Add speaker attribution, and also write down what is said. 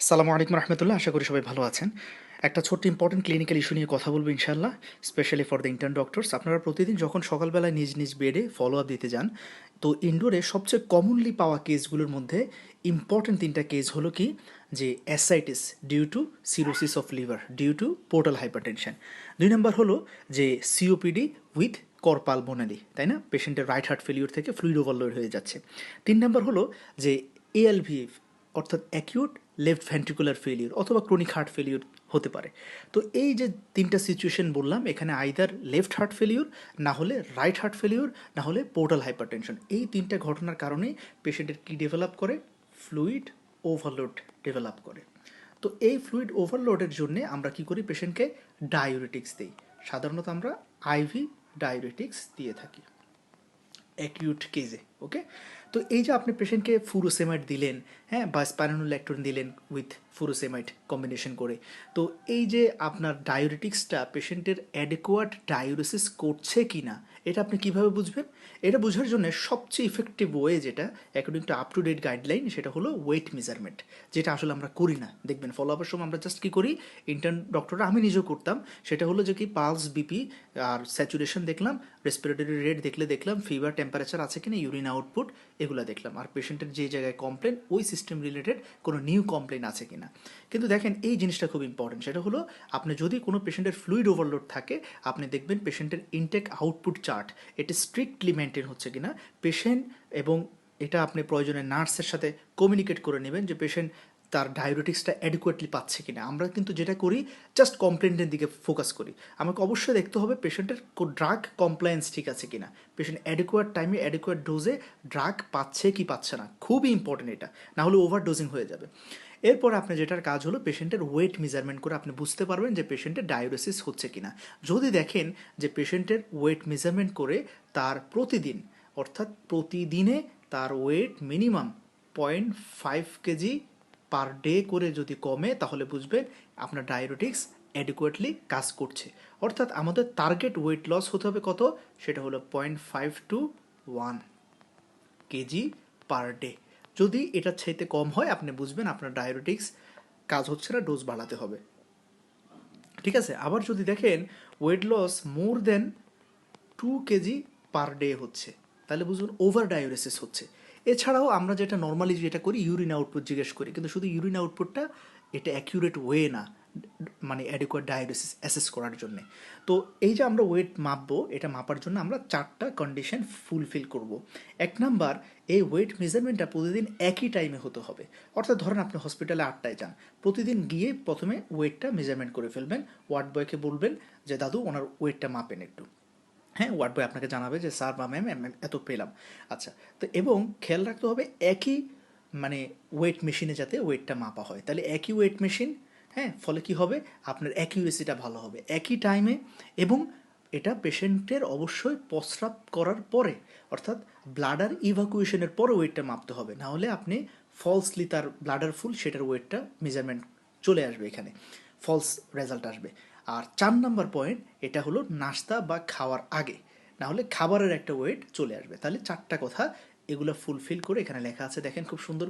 Speaker 1: সালামু আলাইকুম রহমতুল্লাহ, আশা করি সবাই ভালো আছেন। একটা ছোট্ট ইম্পর্টেন্ট ক্লিনিক্যাল ইস্যু নিয়ে কথা বলব ইনশাল্লাহ specially for the intern doctors আপনারা প্রতিদিন যখন সকালবেলায় নিজ নিজ বেডে ফলো আপ দিতে যান, তো ইনডোরে সবচেয়ে কমনলি পাওয়া কেসগুলোর মধ্যে ইম্পর্টেন্ট তিনটা কেস হলো কি? যে ascites due to cirrhosis of liver due to portal hypertension দুই নম্বর হলো যে সিওপিডি উইথ করপাল বোনালি তাই না? পেশেন্টের রাইট হার্ট ফেলিওর থেকে ফ্লুইড ওভারলোড হয়ে যাচ্ছে। তিন নম্বর হলো যে এএলভি অর্থাৎ অ্যাকিউট লেফট ভেন্ট্রিকুলার ফেলিওর অথবা ক্রনিক হার্ট ফেলিওর হতে পারে। তো এই যে তিনটা সিচুয়েশন বললাম, এখানে আইদার লেফট হার্ট ফেলিওর না হলে রাইট হার্ট ফেলিওর না হলে পোর্টাল হাইপারটেনশন এই তিনটা ঘটনার কারণেই পেশেন্টের কী ডেভেলপ করে? ফ্লুইড ওভারলোড ডেভেলপ করে। তো এই ফ্লুইড ওভারলোডের জন্যে আমরা কি করি? পেশেন্টকে ডায়োরেটিক্স দিই। সাধারণত আমরা আইভি ডায়োরেটিক্স দিয়ে থাকি। অ্যাকিউট কেজে ওকে তো এই যে আপনি পেশেন্টকে ফুরোসেমাইট দিলেন হ্যাঁ বা স্পাইনোলেকট্রন দিলেন উইথ ফুরোসেমাইট কম্বিনেশন করে, তো এই যে আপনার ডায়োরেটিক্সটা পেশেন্টের অ্যাডেকোয়াট ডায়োরেসিস করছে কি না এটা আপনি কীভাবে বুঝবেন? এটা বোঝার জন্য সবচেয়ে ইফেক্টিভ ওয়ে যেটা according to up to date guideline সেটা হলো ওয়েট মেজারমেন্ট যেটা আসলে আমরা করি না। দেখবেন ফলো আপের সময় আমরা জাস্ট কী করি? ইন্টার্ন ডক্টররা আমি নিজেও করতাম, সেটা হলো যে কি পালস বিপি আর স্যাচুরেশন দেখলাম রেসপিরেটরি রেট দেখলে দেখলাম ফিভার টেম্পারেচার আছে কিনা ইউরিন আউটপুট এগুলো দেখলাম। আর পেশেন্টের যে জায়গায় কমপ্লেন ওই সিস্টেম রিলেটেড কোনো নিউ কমপ্লেন আছে কিনা। কিন্তু দেখেন, এই জিনিসটা খুব ইম্পর্টেন্ট সেটা হলো, আপনি যদি কোনো পেশেন্টের ফ্লুইড ওভারলোড থাকে, আপনি দেখবেন পেশেন্টের ইনটেক আউটপুট চার্ট এটা স্ট্রিক্টলি মেনটেন হচ্ছে কিনা। পেশেন্ট এবং এটা আপনি প্রয়োজনে নার্সের সাথে কমিউনিকেট করে নেবেন যে পেশেন্ট তার ডায়োরেটিক্সটা অ্যাডিকুয়েটলি পাচ্ছে কিনা। আমরা কিন্তু যেটা করি জাস্ট কমপ্লেন্টের দিকে ফোকাস করি। আমাকে অবশ্যই দেখতে হবে পেশেন্টের ড্রাগ কমপ্লায়েন্স ঠিক আছে কিনা। পেশেন্ট অ্যাডিকুয়েট টাইমে অ্যাডিকুয়েট ডোজে ড্রাগ পাচ্ছে কি পাচ্ছে না। খুবই ইম্পর্টেন্ট এটা। না হলে ওভার ডোজিং হয়ে যাবে। এরপর আপনি যেটার কাজ হলো পেশেন্টের ওয়েট মেজারমেন্ট করে আপনি বুঝতে পারবেন যে পেশেন্টের ডায়োরেসিস হচ্ছে কিনা। যদি দেখেন যে পেশেন্টের ওয়েট মেজারমেন্ট করে তার প্রতিদিন, অর্থাৎ প্রতিদিনে তার weight minimum point five KG per day করে যদি কমে, তাহলে বুঝবেন আপনার ডায়াবেটিক্স অ্যাডিকুয়েটলি কাজ করছে। অর্থাৎ আমাদের টার্গেট ওয়েট লস হতে হবে কত? সেটা হলো point five two one KG per day যদি এটা চাইতে কম হয়, আপনি বুঝবেন আপনার ডায়াবেটিক্স কাজ হচ্ছে না ডোজ বাড়াতে হবে। ঠিক আছে? আবার যদি দেখেন weight loss more than two KG per day হচ্ছে। তাহলে বুঝবেন ওভার ডায়োরেসিস হচ্ছে। এছাড়াও আমরা যেটা নর্মালি যেটা করি ইউরিন আউটপুট জিজ্ঞেস করি। কিন্তু শুধু ইউরিন আউটপুটটা এটা অ্যাকিউরেট ওয়ে না মানে অ্যাডিকুয়েট ডায়াবেটিস অ্যাসেস করার জন্যে। তো এই যে আমরা ওয়েট মাপবো, এটা মাপার জন্য আমরা চারটা কন্ডিশন ফুলফিল করব। এক নাম্বার, এই ওয়েট মেজারমেন্টটা প্রতিদিন একই টাইমে হতে হবে। অর্থাৎ ধরেন আপনি হসপিটালে আটটায় যান। প্রতিদিন গিয়ে প্রথমে ওয়েটটা মেজারমেন্ট করে ফেলবেন। ওয়ার্ড বয়কে বলবেন যে, দাদু, ওনার ওয়েটটা মাপেন একটু। হ্যাঁ ওয়ার্ড বয় আপনাকে জানাবে যে, স্যার বা ম্যাম এত পেলাম। আচ্ছা তো এবং খেয়াল রাখতে হবে, একই মানে ওয়েট মেশিনে যাতে ওয়েটটা মাপা হয়। তাহলে একই ওয়েট মেশিন হ্যাঁ ফলে কি হবে? আপনার অ্যাকিউরেসিটা ভালো হবে। একই টাইমে এবং এটা পেশেন্টের অবশ্যই প্রস্রাব করার পরে, অর্থাৎ ব্লাডার ইভাকুয়েশনের পরে ওয়েটটা মাপতে হবে। না হলে আপনি ফলসলি তার ব্লাডার ফুল সেটার ওয়েটটা মেজারমেন্ট চলে আসবে এখানে। ফলস রেজাল্ট আসবে। আর চার নাম্বার পয়েন্ট এটা হলো নাস্তা বা খাওয়ার আগে। না হলে খাবারের একটা ওয়েট চলে আসবে। তাহলে চারটা কথা এগুলো ফুলফিল করে এখানে লেখা আছে। দেখেন খুব সুন্দর